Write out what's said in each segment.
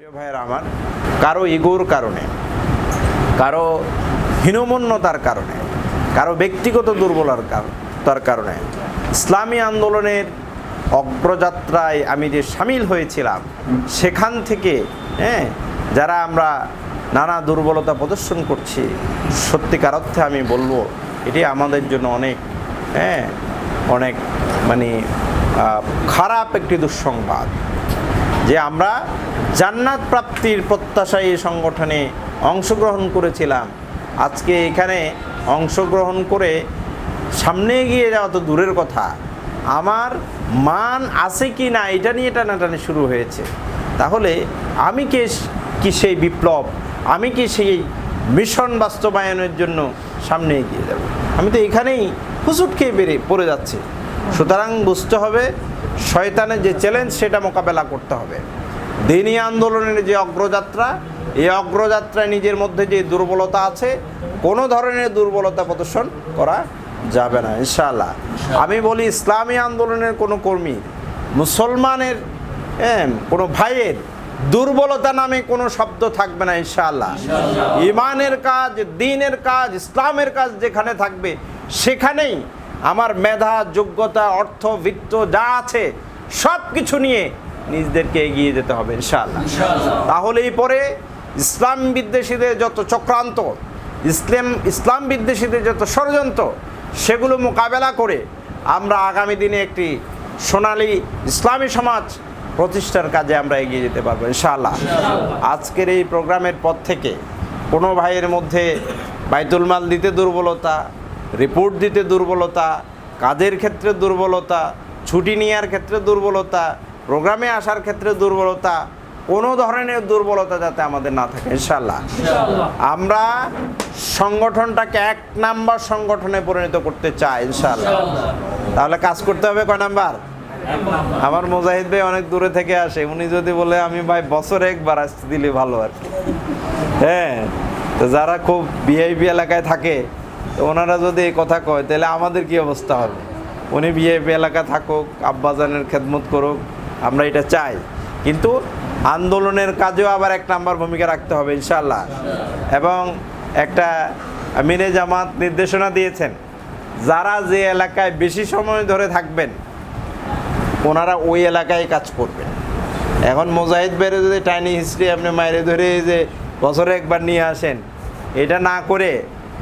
প্রিয় ভাইয়ের আমার কারও ইগোর কারণে, কারও হীনমন্যতার কারণে, কারও ব্যক্তিগত দুর্বলার তার কারণে, ইসলামী আন্দোলনের অগ্রযাত্রায় আমি যে সামিল হয়েছিলাম, সেখান থেকে হ্যাঁ যারা আমরা নানা দুর্বলতা প্রদর্শন করছি, সত্যিকার অর্থে আমি বলব, এটি আমাদের জন্য অনেক হ্যাঁ অনেক মানে খারাপ একটি দুঃসংবাদ। যে আমরা জান্নাত প্রাপ্তির প্রত্যাশায় এই সংগঠনে অংশগ্রহণ করেছিলাম। আজকে এখানে অংশগ্রহণ করে সামনে এগিয়ে যাওয়া তো দূরের কথা। আমার মান আছে কি না, এটা নিয়ে টানাটানি শুরু হয়েছে। তাহলে আমি কে কি সেই বিপ্লব? আমি কি সেই মিশন বাস্তবায়নের জন্য সামনে এগিয়ে যাব? আমি তো এখানেই হুসুট খেয়ে বেড়ে, পড়ে যাচ্ছি। সুতরাং বুঝতে হবে শয়তানের যে চ্যালেঞ্জ সেটা মোকাবেলা করতে হবে। দিনী আন্দোলনের যে অগ্রযাত্রা এই অগ্রযাত্রায় নিজের মধ্যে যে দুর্বলতা আছে কোনো ধরনের দুর্বলতা প্রদর্শন করা যাবে না ইনশাআল্লাহ। আমি বলি ইসলামী আন্দোলনের কোনো কর্মী মুসলমানের হ্যাঁ, কোনো ভাইয়ের দুর্বলতা নামে কোনো শব্দ থাকবে না ইনশাআল্লাহ। ইমানের কাজ দিনের কাজ ইসলামের কাজ যেখানে থাকবে সেখানেই আমার মেধা যোগ্যতা অর্থ বৃত্ত যা আছে সব কিছু নিয়ে নিজদেরকে এগিয়ে যেতে হবে ইনশাআল্লাহ। তাহলেই পরে ইসলাম বিদ্বেষীদের যত চক্রান্ত ইসলাম ইসলাম বিদ্বেষীদের যত ষড়যন্ত্র সেগুলো মোকাবেলা করে আমরা আগামী দিনে একটি সোনালী ইসলামী সমাজ প্রতিষ্ঠার কাজে আমরা এগিয়ে যেতে পারব ইনশাআল্লাহ। আজকের এই প্রোগ্রামের পর থেকে কোনো ভাইয়ের মধ্যে বাইতুল মাল দিতে দুর্বলতা রিপোর্ট দিতে দুর্বলতা কাজের ক্ষেত্রে দুর্বলতা ছুটি নেওয়ার ক্ষেত্রে দুর্বলতা প্রোগ্রামে আসার ক্ষেত্রে দুর্বলতা কোনো ধরনের দুর্বলতা যাতে আমাদের না থাকে ইনশাল্লাহ আমরা সংগঠনটাকে এক নাম্বার সংগঠনে পরিণত করতে চাই ইনশাল্লাহ তাহলে কাজ করতে হবে কয় নাম্বার? আমার মুজাহিদ ভাই অনেক দূরে থেকে আসে উনি যদি বলে আমি ভাই বছরে একবার আসতে দিলে ভালো আর কি। হ্যাঁ তো যারা খুব ভিআইপি এলাকায় থাকে তো ওনারা যদি এই কথা কয়, তাহলে আমাদের কি অবস্থা হবে? উনি ভিআইপি এলাকা থাকুক, আব্বাজানের খেদমত করুক, আমরা এটা চাই। কিন্তু আন্দোলনের কাজেও আবার এক নাম্বার ভূমিকা রাখতে হবে ইনশাল্লাহ এবং একটা মিনে জামাত নির্দেশনা দিয়েছেন, যারা যে এলাকায় বেশি সময় ধরে থাকবেন, ওনারা ওই এলাকায় কাজ করবেন। এখন মোজাহিদ বেড়ে যদি টাইনি হিস্ট্রি আপনি মাইরে ধরে যে বছরে একবার নিয়ে আসেন, এটা না করে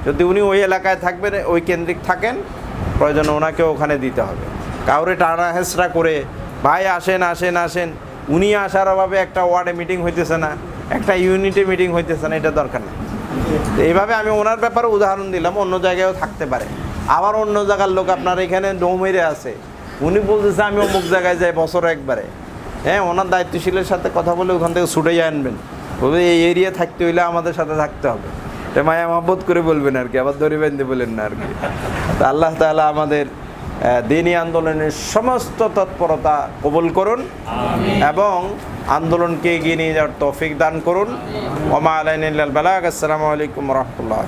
যদি উনি ওই এলাকায় থাকবেন, ওই কেন্দ্রিক থাকেন, প্রয়োজন ওনাকে ওখানে দিতে হবে। কাউরে টানা হেসরা করে, ভাই, আসেন আসেন আসেন। উনি আসার অভাবে একটা ওয়ার্ডে মিটিং হইতেছে না, একটা ইউনিটে মিটিং হইতেছে না, এটা দরকার নেই। তো এইভাবে আমি ওনার ব্যাপারে উদাহরণ দিলাম, অন্য জায়গায়ও থাকতে পারে। আবার অন্য জায়গার লোক আপনার এখানে ডৌমেরে আছে। উনি বলতেছে, আমি অমুক জায়গায় যাই বছর একবারে। হ্যাঁ ওনার দায়িত্বশীলের সাথে কথা বলে ওখান থেকে ছুটে আনবেন। বলবে, এই এরিয়া থাকতে হইলে আমাদের সাথে থাকতে হবে। মায়া মহব্বত করে বলবেন আর কি, আবার দড়ি বেঁধে বলেন না আর কি। তো আল্লাহ তালা আমাদের দিনী আন্দোলনের সমস্ত তৎপরতা কবুল করুন এবং আন্দোলনকে এগিয়ে নিয়ে যাওয়ার তৌফিক দান করুন। ওমা আলাইন বালাক আসসালামু আলাইকুম রহমতুল্লাহ